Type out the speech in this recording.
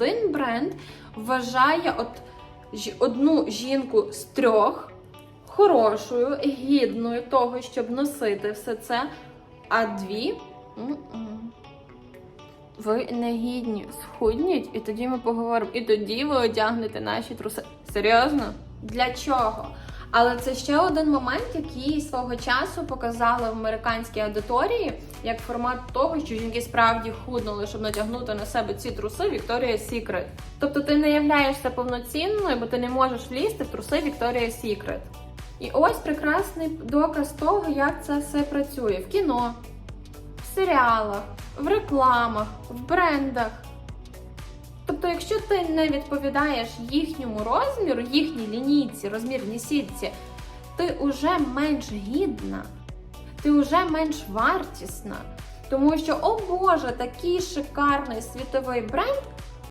Один бренд вважає от одну жінку з трьох хорошою, гідною того, щоб носити все це, а дві. м-м. Ви не гідні, схудніть, і тоді ми поговоримо. І тоді ви одягнете наші труси. Серйозно? Для чого? Але це ще один момент, який свого часу показали в американській аудиторії як формат того, що жінки справді худнули, щоб натягнути на себе ці труси Victoria's Secret. Тобто ти не являєшся повноцінною, бо ти не можеш влізти в труси Victoria's Secret. І ось прекрасний доказ того, як це все працює в кіно, в серіалах, в рекламах, в брендах. Тобто, якщо ти не відповідаєш їхньому розміру, їхній лінійці, розмірній сітці, ти вже менш гідна, ти вже менш вартісна. Тому що, о Боже, такий шикарний світовий бренд